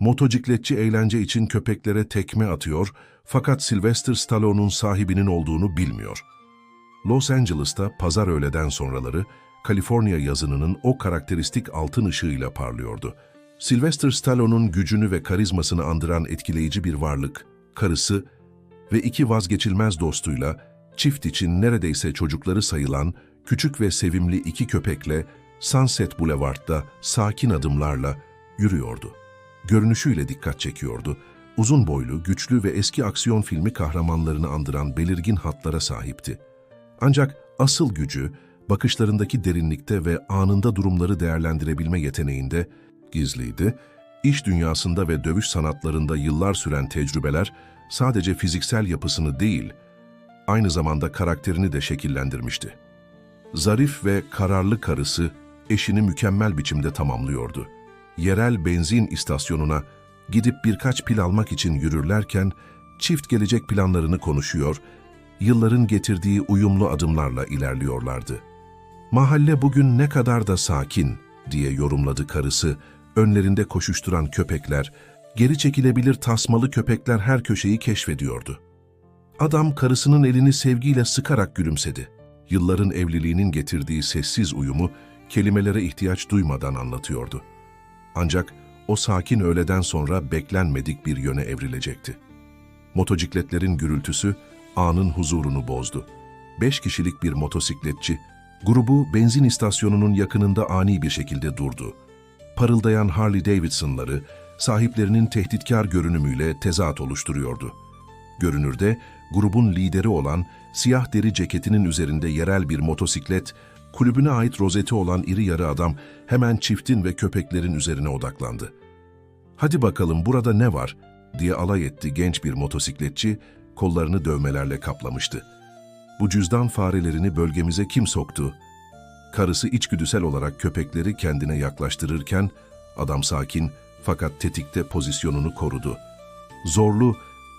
Motocikletçi eğlence için köpeklere tekme atıyor fakat Sylvester Stallone'un sahibinin olduğunu bilmiyor. Los Angeles'ta pazar öğleden sonraları Kaliforniya yazınının o karakteristik altın ışığıyla parlıyordu. Sylvester Stallone'un gücünü ve karizmasını andıran etkileyici bir varlık, karısı ve iki vazgeçilmez dostuyla çift için neredeyse çocukları sayılan küçük ve sevimli iki köpekle Sunset Boulevard'da sakin adımlarla yürüyordu. Görünüşüyle dikkat çekiyordu. Uzun boylu, güçlü ve eski aksiyon filmi kahramanlarını andıran belirgin hatlara sahipti. Ancak asıl gücü, bakışlarındaki derinlikte ve anında durumları değerlendirebilme yeteneğinde gizliydi. İş dünyasında ve dövüş sanatlarında yıllar süren tecrübeler sadece fiziksel yapısını değil, aynı zamanda karakterini de şekillendirmişti. Zarif ve kararlı karısı eşini mükemmel biçimde tamamlıyordu. Yerel benzin istasyonuna gidip birkaç pil almak için yürürlerken çift gelecek planlarını konuşuyor, yılların getirdiği uyumlu adımlarla ilerliyorlardı. Mahalle bugün ne kadar da sakin diye yorumladı karısı, önlerinde koşuşturan köpekler, geri çekilebilir tasmalı köpekler her köşeyi keşfediyordu. Adam karısının elini sevgiyle sıkarak gülümsedi. Yılların evliliğinin getirdiği sessiz uyumu kelimelere ihtiyaç duymadan anlatıyordu. Ancak o sakin öğleden sonra beklenmedik bir yöne evrilecekti. Motocikletlerin gürültüsü anın huzurunu bozdu. Beş kişilik bir motosikletçi, grubu benzin istasyonunun yakınında ani bir şekilde durdu. Parıldayan Harley Davidson'ları sahiplerinin tehditkar görünümüyle tezat oluşturuyordu. Görünürde grubun lideri olan siyah deri ceketinin üzerinde yerel bir motosiklet, kulübüne ait rozeti olan iri yarı adam hemen çiftin ve köpeklerin üzerine odaklandı. Hadi bakalım burada ne var diye alay etti genç bir motosikletçi, kollarını dövmelerle kaplamıştı. Bu cüzdan farelerini bölgemize kim soktu? Karısı içgüdüsel olarak köpekleri kendine yaklaştırırken, adam sakin fakat tetikte pozisyonunu korudu. Zorlu,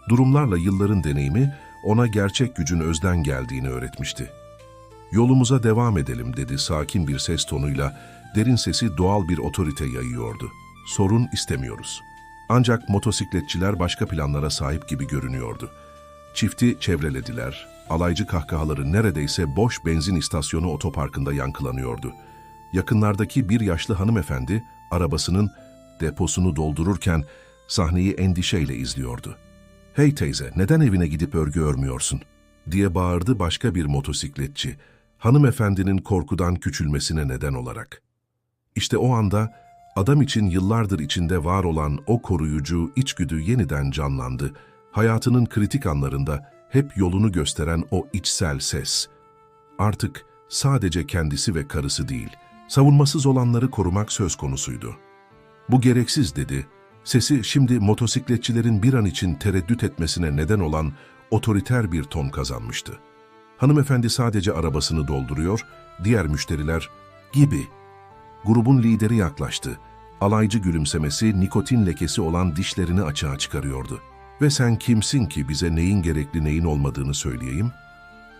durumlarla yılların deneyimi ona gerçek gücün özden geldiğini öğretmişti. Yolumuza devam edelim dedi sakin bir ses tonuyla, derin sesi doğal bir otorite yayıyordu. Sorun istemiyoruz. Ancak motosikletçiler başka planlara sahip gibi görünüyordu. Çifti çevrelediler. Alaycı kahkahaları neredeyse boş benzin istasyonu otoparkında yankılanıyordu. Yakınlardaki bir yaşlı hanımefendi arabasının deposunu doldururken sahneyi endişeyle izliyordu. ''Hey teyze, neden evine gidip örgü örmüyorsun?'' diye bağırdı başka bir motosikletçi, hanımefendinin korkudan küçülmesine neden olarak. İşte o anda adam için yıllardır içinde var olan o koruyucu içgüdü yeniden canlandı. Hayatının kritik anlarında hep yolunu gösteren o içsel ses. Artık sadece kendisi ve karısı değil, savunmasız olanları korumak söz konusuydu. Bu gereksiz dedi. Sesi şimdi motosikletçilerin bir an için tereddüt etmesine neden olan otoriter bir ton kazanmıştı. Hanımefendi sadece arabasını dolduruyor, diğer müşteriler gibi. Grubun lideri yaklaştı. Alaycı gülümsemesi nikotin lekesi olan dişlerini açığa çıkarıyordu. Ve sen kimsin ki bize neyin gerekli neyin olmadığını söyleyeyim?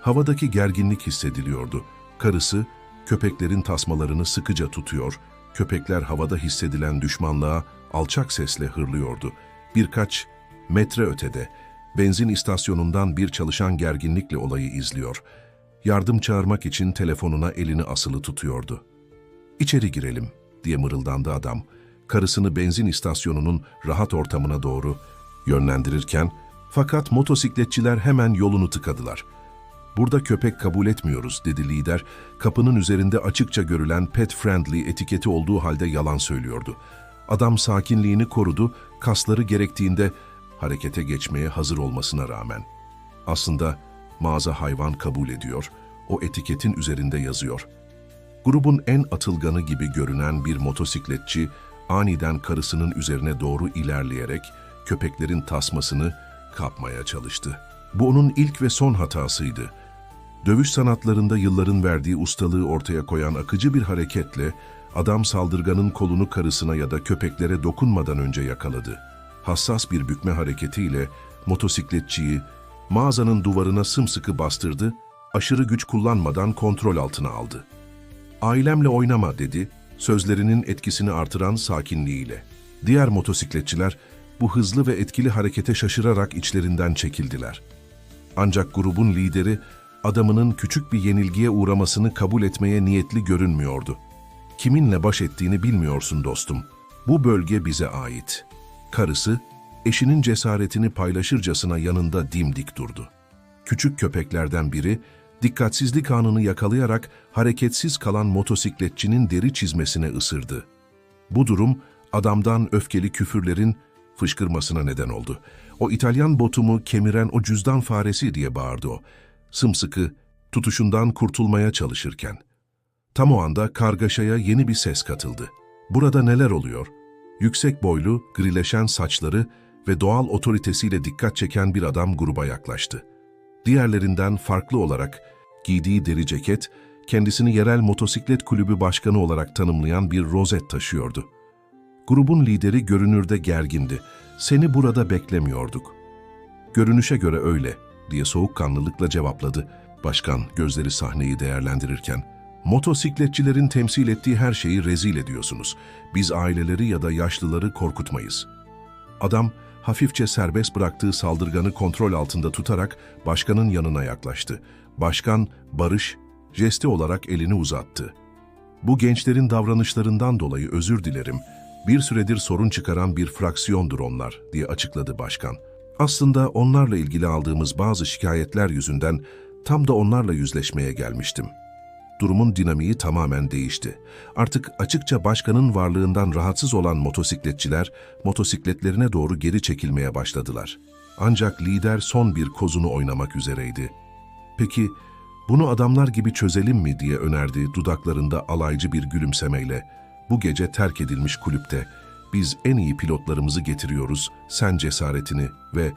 Havadaki gerginlik hissediliyordu. Karısı köpeklerin tasmalarını sıkıca tutuyor, köpekler havada hissedilen düşmanlığa alçak sesle hırlıyordu. Birkaç metre ötede benzin istasyonundan bir çalışan gerginlikle olayı izliyor. Yardım çağırmak için telefonuna elini asılı tutuyordu. İçeri girelim diye mırıldandı adam. Karısını benzin istasyonunun rahat ortamına doğru yönlendirirken fakat motosikletçiler hemen yolunu tıkadılar. Burada köpek kabul etmiyoruz dedi lider. Kapının üzerinde açıkça görülen pet friendly etiketi olduğu halde yalan söylüyordu. Adam sakinliğini korudu, kasları gerektiğinde harekete geçmeye hazır olmasına rağmen. Aslında mağaza hayvan kabul ediyor, o etiketin üzerinde yazıyor. Grubun en atılganı gibi görünen bir motosikletçi aniden karısının üzerine doğru ilerleyerek köpeklerin tasmasını kapmaya çalıştı. Bu onun ilk ve son hatasıydı. Dövüş sanatlarında yılların verdiği ustalığı ortaya koyan akıcı bir hareketle adam saldırganın kolunu karısına ya da köpeklere dokunmadan önce yakaladı. Hassas bir bükme hareketiyle motosikletçiyi mağazanın duvarına sımsıkı bastırdı, aşırı güç kullanmadan kontrol altına aldı. Ailemle oynama dedi, sözlerinin etkisini artıran sakinliğiyle. Diğer motosikletçiler bu hızlı ve etkili harekete şaşırarak içlerinden çekildiler. Ancak grubun lideri adamının küçük bir yenilgiye uğramasını kabul etmeye niyetli görünmüyordu. Kiminle baş ettiğini bilmiyorsun dostum. Bu bölge bize ait. Karısı, eşinin cesaretini paylaşırcasına yanında dimdik durdu. Küçük köpeklerden biri, dikkatsizlik anını yakalayarak hareketsiz kalan motosikletçinin deri çizmesine ısırdı. Bu durum, adamdan öfkeli küfürlerin fışkırmasına neden oldu. O İtalyan botumu kemiren o cüzdan faresi diye bağırdı o. Sımsıkı, tutuşundan kurtulmaya çalışırken. Tam o anda kargaşaya yeni bir ses katıldı. Burada neler oluyor? Yüksek boylu, grileşen saçları ve doğal otoritesiyle dikkat çeken bir adam gruba yaklaştı. Diğerlerinden farklı olarak giydiği deri ceket, kendisini yerel motosiklet kulübü başkanı olarak tanımlayan bir rozet taşıyordu. Grubun lideri görünürde gergindi. Seni burada beklemiyorduk. Görünüşe göre öyle, diye soğukkanlılıkla cevapladı. Başkan gözleri sahneyi değerlendirirken, motosikletçilerin temsil ettiği her şeyi rezil ediyorsunuz. Biz aileleri ya da yaşlıları korkutmayız. Adam, hafifçe serbest bıraktığı saldırganı kontrol altında tutarak başkanın yanına yaklaştı. Başkan, barış, jesti olarak elini uzattı. Bu gençlerin davranışlarından dolayı özür dilerim. Bir süredir sorun çıkaran bir fraksiyondur onlar, diye açıkladı başkan. Aslında onlarla ilgili aldığımız bazı şikayetler yüzünden tam da onlarla yüzleşmeye gelmiştim. Durumun dinamiği tamamen değişti. Artık açıkça başkanın varlığından rahatsız olan motosikletçiler motosikletlerine doğru geri çekilmeye başladılar. Ancak lider son bir kozunu oynamak üzereydi. Peki bunu adamlar gibi çözelim mi diye önerdi dudaklarında alaycı bir gülümsemeyle. Bu gece terk edilmiş kulüpte biz en iyi pilotlarımızı getiriyoruz, sen cesaretini ve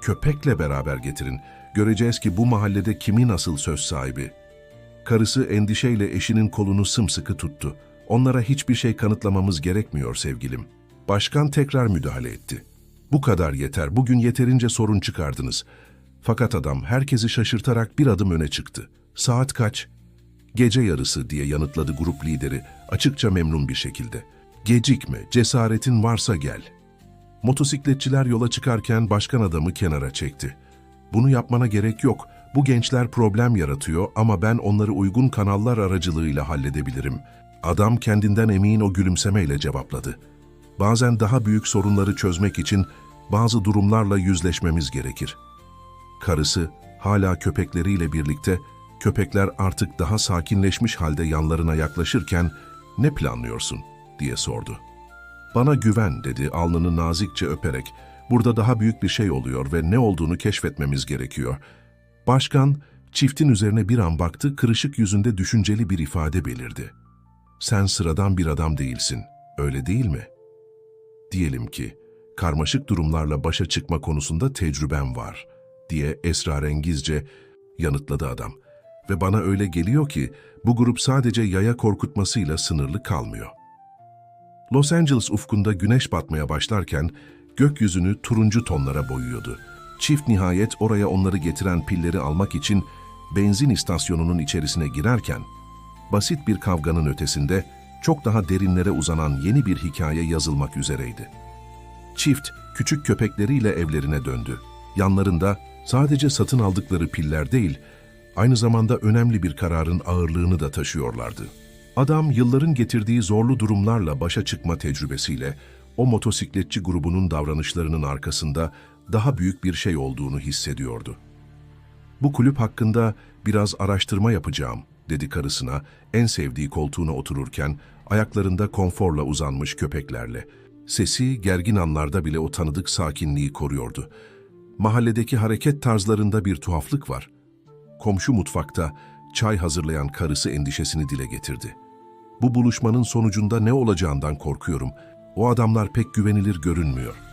köpekle beraber getirin. Göreceğiz ki bu mahallede kimin asıl söz sahibi. Karısı endişeyle eşinin kolunu sımsıkı tuttu. Onlara hiçbir şey kanıtlamamız gerekmiyor sevgilim. Başkan tekrar müdahale etti. Bu kadar yeter, bugün yeterince sorun çıkardınız. Fakat adam herkesi şaşırtarak bir adım öne çıktı. Saat kaç? Gece yarısı diye yanıtladı grup lideri açıkça memnun bir şekilde. Gecikme, cesaretin varsa gel. Motosikletçiler yola çıkarken başkan adamı kenara çekti. Bunu yapmana gerek yok. Bu gençler problem yaratıyor ama ben onları uygun kanallar aracılığıyla halledebilirim. Adam kendinden emin o gülümsemeyle cevapladı. Bazen daha büyük sorunları çözmek için bazı durumlarla yüzleşmemiz gerekir. Karısı hala köpekleriyle birlikte köpekler artık daha sakinleşmiş halde yanlarına yaklaşırken ne planlıyorsun diye sordu. Bana güven dedi alnını nazikçe öperek. Burada daha büyük bir şey oluyor ve ne olduğunu keşfetmemiz gerekiyor. Başkan çiftin üzerine bir an baktı, kırışık yüzünde düşünceli bir ifade belirdi. Sen sıradan bir adam değilsin, öyle değil mi? Diyelim ki karmaşık durumlarla başa çıkma konusunda tecrüben var diye esrarengizce yanıtladı adam. Ve bana öyle geliyor ki bu grup sadece yaya korkutmasıyla sınırlı kalmıyor. Los Angeles ufkunda güneş batmaya başlarken gökyüzünü turuncu tonlara boyuyordu. Çift nihayet oraya onları getiren pilleri almak için benzin istasyonunun içerisine girerken, basit bir kavganın ötesinde çok daha derinlere uzanan yeni bir hikaye yazılmak üzereydi. Çift küçük köpekleriyle evlerine döndü. Yanlarında sadece satın aldıkları piller değil, aynı zamanda önemli bir kararın ağırlığını da taşıyorlardı. Adam yılların getirdiği zorlu durumlarla başa çıkma tecrübesiyle o motosikletçi grubunun davranışlarının arkasında daha büyük bir şey olduğunu hissediyordu. Bu kulüp hakkında biraz araştırma yapacağım, dedi karısına en sevdiği koltuğuna otururken ayaklarında konforla uzanmış köpeklerle. Sesi gergin anlarda bile o tanıdık sakinliği koruyordu. Mahalledeki hareket tarzlarında bir tuhaflık var. Komşu mutfakta çay hazırlayan karısı endişesini dile getirdi. Bu buluşmanın sonucunda ne olacağından korkuyorum. O adamlar pek güvenilir görünmüyor.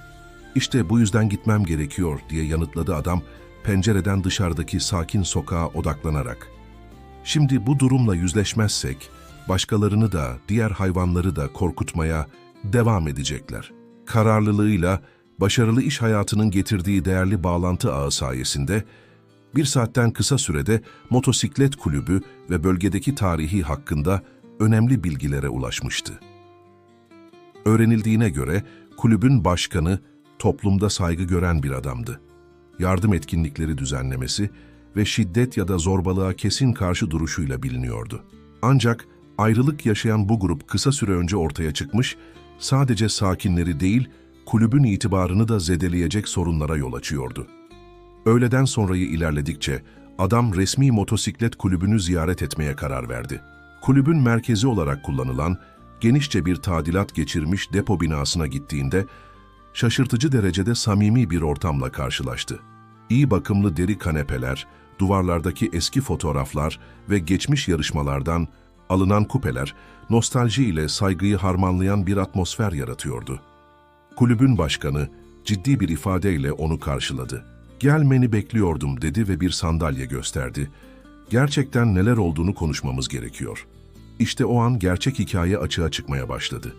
İşte bu yüzden gitmem gerekiyor diye yanıtladı adam pencereden dışarıdaki sakin sokağa odaklanarak. Şimdi bu durumla yüzleşmezsek başkalarını da diğer hayvanları da korkutmaya devam edecekler. Kararlılığıyla başarılı iş hayatının getirdiği değerli bağlantı ağı sayesinde bir saatten kısa sürede motosiklet kulübü ve bölgedeki tarihi hakkında önemli bilgilere ulaşmıştı. Öğrenildiğine göre Kulübün başkanı, toplumda saygı gören bir adamdı. Yardım etkinlikleri düzenlemesi ve şiddet ya da zorbalığa kesin karşı duruşuyla biliniyordu. Ancak ayrılık yaşayan bu grup kısa süre önce ortaya çıkmış, sadece sakinleri değil, kulübün itibarını da zedeleyecek sorunlara yol açıyordu. Öğleden sonrayı ilerledikçe adam resmi motosiklet kulübünü ziyaret etmeye karar verdi. Kulübün merkezi olarak kullanılan genişçe bir tadilat geçirmiş depo binasına gittiğinde şaşırtıcı derecede samimi bir ortamla karşılaştı. İyi bakımlı deri kanepeler, duvarlardaki eski fotoğraflar ve geçmiş yarışmalardan alınan kupeler nostalji ile saygıyı harmanlayan bir atmosfer yaratıyordu. Kulübün başkanı ciddi bir ifadeyle onu karşıladı. Gelmeni bekliyordum dedi ve bir sandalye gösterdi. Gerçekten neler olduğunu konuşmamız gerekiyor. İşte o an gerçek hikaye açığa çıkmaya başladı.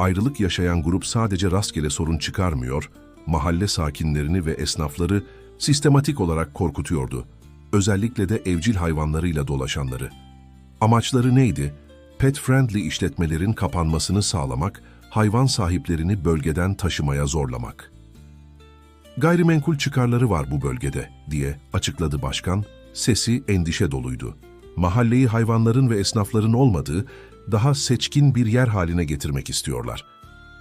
Ayrılık yaşayan grup sadece rastgele sorun çıkarmıyor, mahalle sakinlerini ve esnafları sistematik olarak korkutuyordu. Özellikle de evcil hayvanlarıyla dolaşanları. Amaçları neydi? Pet-friendly işletmelerin kapanmasını sağlamak, hayvan sahiplerini bölgeden taşımaya zorlamak. Gayrimenkul çıkarları var bu bölgede, diye açıkladı başkan. Sesi endişe doluydu. Mahalleyi hayvanların ve esnafların olmadığı, daha seçkin bir yer haline getirmek istiyorlar.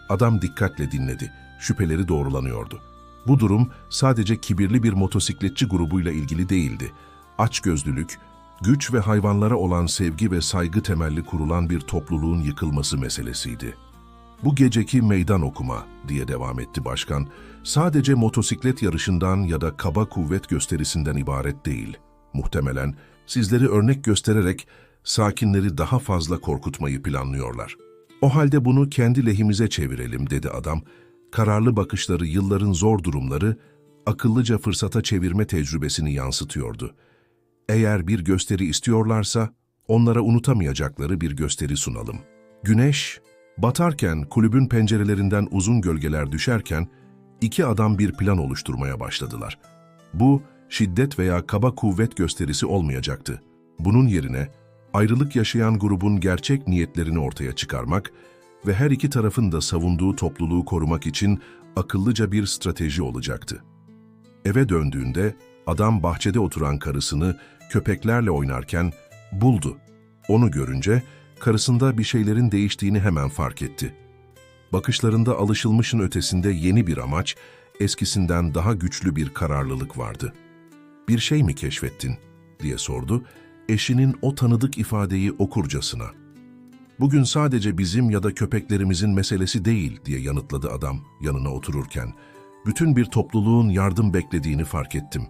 Adam dikkatle dinledi. Şüpheleri doğrulanıyordu. Bu durum sadece kibirli bir motosikletçi grubuyla ilgili değildi. Açgözlülük, güç ve hayvanlara olan sevgi ve saygı temelli kurulan bir topluluğun yıkılması meselesiydi. Bu geceki meydan okuma diye devam etti başkan, sadece motosiklet yarışından ya da kaba kuvvet gösterisinden ibaret değil. Muhtemelen sizleri örnek göstererek sakinleri daha fazla korkutmayı planlıyorlar. O halde bunu kendi lehimize çevirelim dedi adam. Kararlı bakışları yılların zor durumları akıllıca fırsata çevirme tecrübesini yansıtıyordu. Eğer bir gösteri istiyorlarsa onlara unutamayacakları bir gösteri sunalım. Güneş batarken kulübün pencerelerinden uzun gölgeler düşerken iki adam bir plan oluşturmaya başladılar. Bu şiddet veya kaba kuvvet gösterisi olmayacaktı. Bunun yerine ayrılık yaşayan grubun gerçek niyetlerini ortaya çıkarmak ve her iki tarafın da savunduğu topluluğu korumak için akıllıca bir strateji olacaktı. Eve döndüğünde adam bahçede oturan karısını köpeklerle oynarken buldu. Onu görünce karısında bir şeylerin değiştiğini hemen fark etti. Bakışlarında alışılmışın ötesinde yeni bir amaç, eskisinden daha güçlü bir kararlılık vardı. Bir şey mi keşfettin? diye sordu, eşinin o tanıdık ifadeyi okurcasına. Bugün sadece bizim ya da köpeklerimizin meselesi değil diye yanıtladı adam yanına otururken. Bütün bir topluluğun yardım beklediğini fark ettim.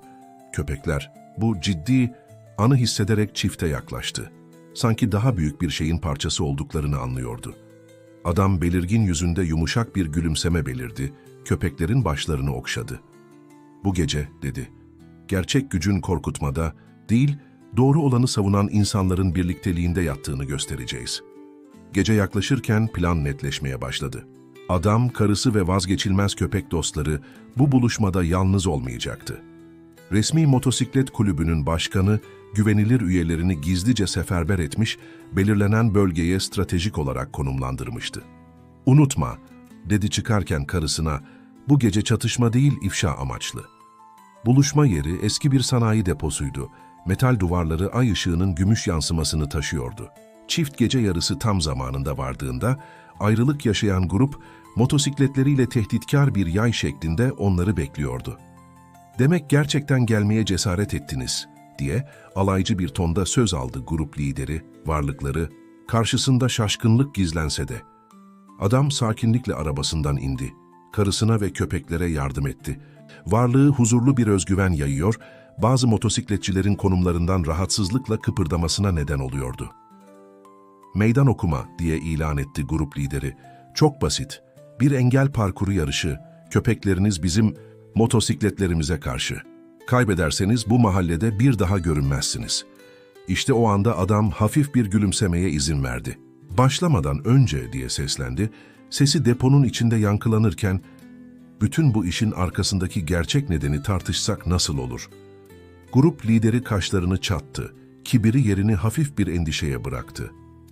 Köpekler bu ciddi anı hissederek çifte yaklaştı. Sanki daha büyük bir şeyin parçası olduklarını anlıyordu. Adam belirgin yüzünde yumuşak bir gülümseme belirdi, köpeklerin başlarını okşadı. Bu gece, dedi, gerçek gücün korkutmada değil, doğru olanı savunan insanların birlikteliğinde yattığını göstereceğiz. Gece yaklaşırken plan netleşmeye başladı. Adam, karısı ve vazgeçilmez köpek dostları bu buluşmada yalnız olmayacaktı. Resmi motosiklet kulübünün başkanı, güvenilir üyelerini gizlice seferber etmiş, belirlenen bölgeye stratejik olarak konumlandırmıştı. Unutma, dedi çıkarken karısına, bu gece çatışma değil ifşa amaçlı. Buluşma yeri eski bir sanayi deposuydu. Metal duvarları ay ışığının gümüş yansımasını taşıyordu. Çift gece yarısı tam zamanında vardığında, ayrılık yaşayan grup, motosikletleriyle tehditkar bir yay şeklinde onları bekliyordu. Demek gerçekten gelmeye cesaret ettiniz, diye alaycı bir tonda söz aldı grup lideri, varlıkları, karşısında şaşkınlık gizlense de. Adam sakinlikle arabasından indi, karısına ve köpeklere yardım etti. Varlığı huzurlu bir özgüven yayıyor, bazı motosikletçilerin konumlarından rahatsızlıkla kıpırdamasına neden oluyordu. Meydan okuma diye ilan etti grup lideri. Çok basit. Bir engel parkuru yarışı. Köpekleriniz bizim motosikletlerimize karşı. Kaybederseniz bu mahallede bir daha görünmezsiniz. İşte o anda adam hafif bir gülümsemeye izin verdi. Başlamadan önce diye seslendi. Sesi deponun içinde yankılanırken bütün bu işin arkasındaki gerçek nedeni tartışsak nasıl olur? Grup lideri kaşlarını çattı. Kibiri yerini hafif bir endişeye bıraktı.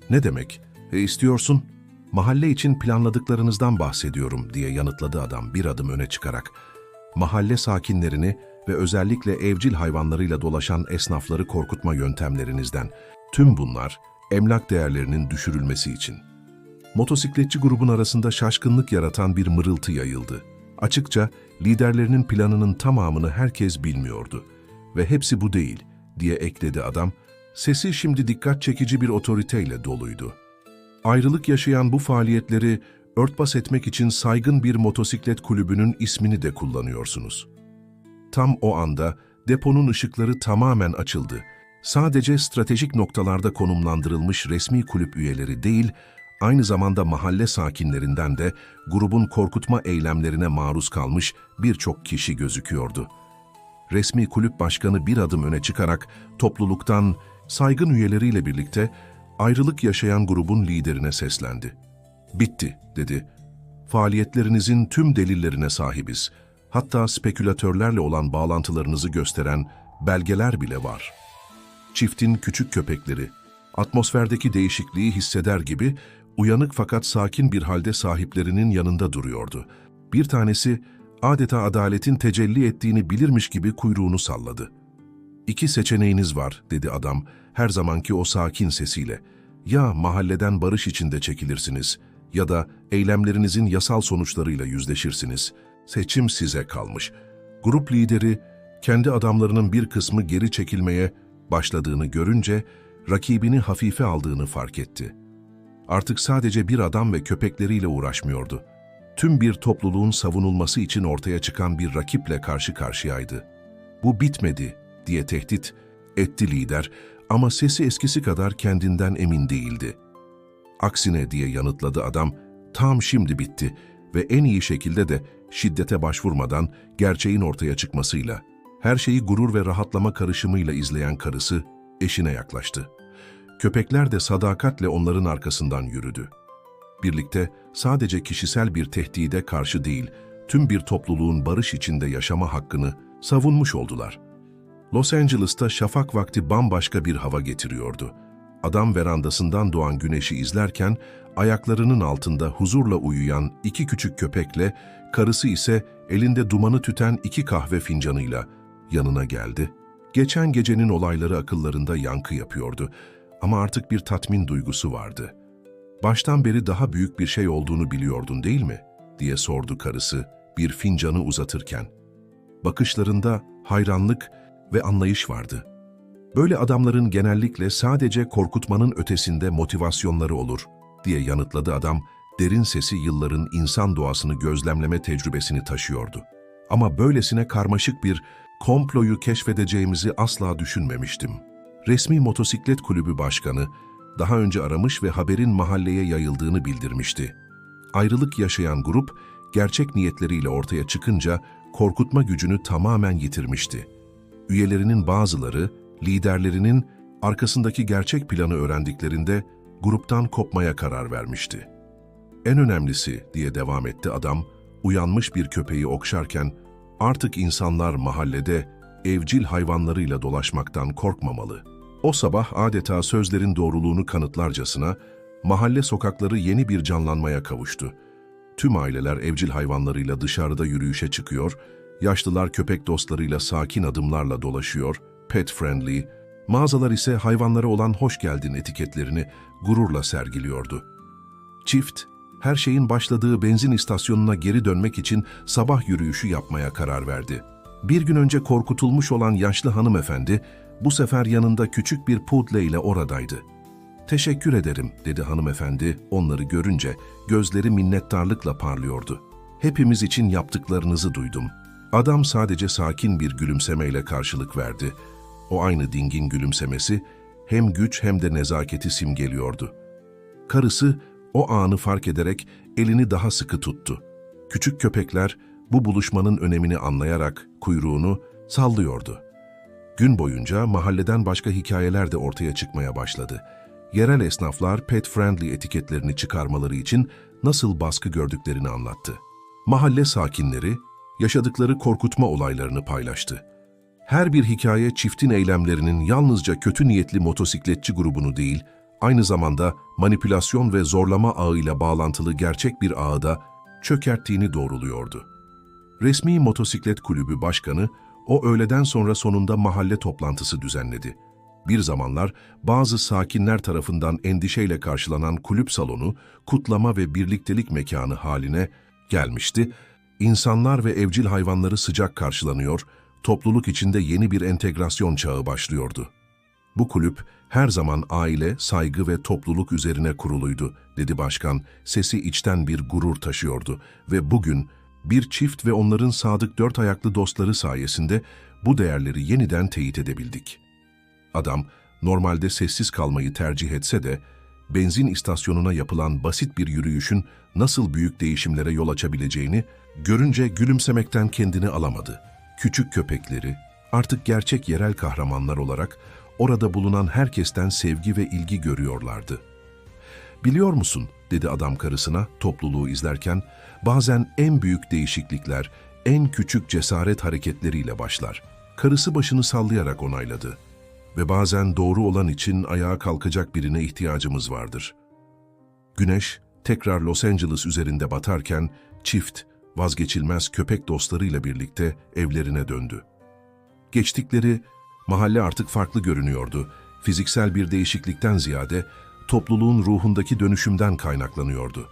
Ne demek? E istiyorsun? Mahalle için planladıklarınızdan bahsediyorum diye yanıtladı adam bir adım öne çıkarak. Mahalle sakinlerini ve özellikle evcil hayvanlarıyla dolaşan esnafları korkutma yöntemlerinizden. Tüm bunlar emlak değerlerinin düşürülmesi için. Motosikletçi grubun arasında şaşkınlık yaratan bir mırıltı yayıldı. Açıkça liderlerinin planının tamamını herkes bilmiyordu. Ve hepsi bu değil, diye ekledi adam. Sesi şimdi dikkat çekici bir otoriteyle doluydu. Ayrılık yaşayan bu faaliyetleri örtbas etmek için saygın bir motosiklet kulübünün ismini de kullanıyorsunuz. Tam o anda deponun ışıkları tamamen açıldı. Sadece stratejik noktalarda konumlandırılmış resmi kulüp üyeleri değil, aynı zamanda mahalle sakinlerinden de grubun korkutma eylemlerine maruz kalmış birçok kişi gözüküyordu. Resmi kulüp başkanı bir adım öne çıkarak topluluktan saygın üyeleriyle birlikte ayrılık yaşayan grubun liderine seslendi. Bitti, dedi. Faaliyetlerinizin tüm delillerine sahibiz. Hatta spekülatörlerle olan bağlantılarınızı gösteren belgeler bile var. Çiftin küçük köpekleri, atmosferdeki değişikliği hisseder gibi uyanık fakat sakin bir halde sahiplerinin yanında duruyordu. Bir tanesi adeta adaletin tecelli ettiğini bilirmiş gibi kuyruğunu salladı. İki seçeneğiniz var, dedi adam, her zamanki o sakin sesiyle. Ya mahalleden barış içinde çekilirsiniz ya da eylemlerinizin yasal sonuçlarıyla yüzleşirsiniz. Seçim size kalmış. Grup lideri, kendi adamlarının bir kısmı geri çekilmeye başladığını görünce, rakibini hafife aldığını fark etti. Artık sadece bir adam ve köpekleriyle uğraşmıyordu. Tüm bir topluluğun savunulması için ortaya çıkan bir rakiple karşı karşıyaydı. Bu bitmedi diye tehdit etti lider ama sesi eskisi kadar kendinden emin değildi. Aksine diye yanıtladı adam, tam şimdi bitti ve en iyi şekilde de şiddete başvurmadan gerçeğin ortaya çıkmasıyla, her şeyi gurur ve rahatlama karışımıyla izleyen karısı eşine yaklaştı. Köpekler de sadakatle onların arkasından yürüdü. Birlikte sadece kişisel bir tehdide karşı değil, tüm bir topluluğun barış içinde yaşama hakkını savunmuş oldular. Los Angeles'ta şafak vakti bambaşka bir hava getiriyordu. Adam verandasından doğan güneşi izlerken ayaklarının altında huzurla uyuyan iki küçük köpekle, karısı ise elinde dumanı tüten iki kahve fincanıyla yanına geldi. Geçen gecenin olayları akıllarında yankı yapıyordu ama artık bir tatmin duygusu vardı. Baştan beri daha büyük bir şey olduğunu biliyordun değil mi? diye sordu karısı bir fincanı uzatırken. Bakışlarında hayranlık ve anlayış vardı. Böyle adamların genellikle sadece korkutmanın ötesinde motivasyonları olur, diye yanıtladı adam, derin sesi yılların insan doğasını gözlemleme tecrübesini taşıyordu. Ama böylesine karmaşık bir komployu keşfedeceğimizi asla düşünmemiştim. Resmi Motosiklet Kulübü Başkanı, daha önce aramış ve haberin mahalleye yayıldığını bildirmişti. Ayrılık yaşayan grup, gerçek niyetleriyle ortaya çıkınca korkutma gücünü tamamen yitirmişti üyelerinin bazıları, liderlerinin arkasındaki gerçek planı öğrendiklerinde gruptan kopmaya karar vermişti. En önemlisi diye devam etti adam, uyanmış bir köpeği okşarken artık insanlar mahallede evcil hayvanlarıyla dolaşmaktan korkmamalı. O sabah adeta sözlerin doğruluğunu kanıtlarcasına mahalle sokakları yeni bir canlanmaya kavuştu. Tüm aileler evcil hayvanlarıyla dışarıda yürüyüşe çıkıyor Yaşlılar köpek dostlarıyla sakin adımlarla dolaşıyor, pet friendly, mağazalar ise hayvanlara olan hoş geldin etiketlerini gururla sergiliyordu. Çift, her şeyin başladığı benzin istasyonuna geri dönmek için sabah yürüyüşü yapmaya karar verdi. Bir gün önce korkutulmuş olan yaşlı hanımefendi, bu sefer yanında küçük bir pudle ile oradaydı. Teşekkür ederim, dedi hanımefendi onları görünce, gözleri minnettarlıkla parlıyordu. Hepimiz için yaptıklarınızı duydum. Adam sadece sakin bir gülümsemeyle karşılık verdi. O aynı dingin gülümsemesi hem güç hem de nezaketi simgeliyordu. Karısı o anı fark ederek elini daha sıkı tuttu. Küçük köpekler bu buluşmanın önemini anlayarak kuyruğunu sallıyordu. Gün boyunca mahalleden başka hikayeler de ortaya çıkmaya başladı. Yerel esnaflar pet friendly etiketlerini çıkarmaları için nasıl baskı gördüklerini anlattı. Mahalle sakinleri yaşadıkları korkutma olaylarını paylaştı. Her bir hikaye çiftin eylemlerinin yalnızca kötü niyetli motosikletçi grubunu değil, aynı zamanda manipülasyon ve zorlama ağıyla bağlantılı gerçek bir ağı da çökerttiğini doğruluyordu. Resmi Motosiklet Kulübü Başkanı, o öğleden sonra sonunda mahalle toplantısı düzenledi. Bir zamanlar bazı sakinler tarafından endişeyle karşılanan kulüp salonu, kutlama ve birliktelik mekanı haline gelmişti. İnsanlar ve evcil hayvanları sıcak karşılanıyor, topluluk içinde yeni bir entegrasyon çağı başlıyordu. Bu kulüp her zaman aile, saygı ve topluluk üzerine kuruluydu, dedi başkan. Sesi içten bir gurur taşıyordu ve bugün bir çift ve onların sadık dört ayaklı dostları sayesinde bu değerleri yeniden teyit edebildik. Adam normalde sessiz kalmayı tercih etse de benzin istasyonuna yapılan basit bir yürüyüşün nasıl büyük değişimlere yol açabileceğini görünce gülümsemekten kendini alamadı. Küçük köpekleri artık gerçek yerel kahramanlar olarak orada bulunan herkesten sevgi ve ilgi görüyorlardı. Biliyor musun, dedi adam karısına topluluğu izlerken, bazen en büyük değişiklikler en küçük cesaret hareketleriyle başlar. Karısı başını sallayarak onayladı. Ve bazen doğru olan için ayağa kalkacak birine ihtiyacımız vardır. Güneş tekrar Los Angeles üzerinde batarken çift vazgeçilmez köpek dostlarıyla birlikte evlerine döndü. Geçtikleri mahalle artık farklı görünüyordu. Fiziksel bir değişiklikten ziyade topluluğun ruhundaki dönüşümden kaynaklanıyordu.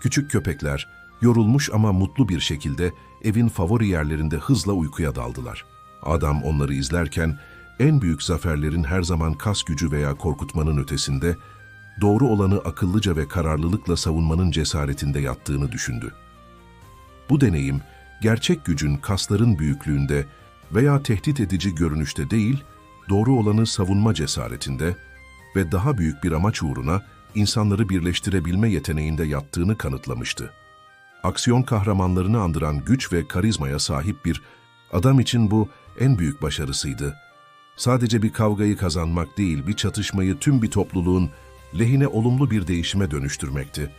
Küçük köpekler yorulmuş ama mutlu bir şekilde evin favori yerlerinde hızla uykuya daldılar. Adam onları izlerken en büyük zaferlerin her zaman kas gücü veya korkutmanın ötesinde doğru olanı akıllıca ve kararlılıkla savunmanın cesaretinde yattığını düşündü. Bu deneyim, gerçek gücün kasların büyüklüğünde veya tehdit edici görünüşte değil, doğru olanı savunma cesaretinde ve daha büyük bir amaç uğruna insanları birleştirebilme yeteneğinde yattığını kanıtlamıştı. Aksiyon kahramanlarını andıran güç ve karizmaya sahip bir adam için bu en büyük başarısıydı. Sadece bir kavgayı kazanmak değil, bir çatışmayı tüm bir topluluğun lehine olumlu bir değişime dönüştürmekti.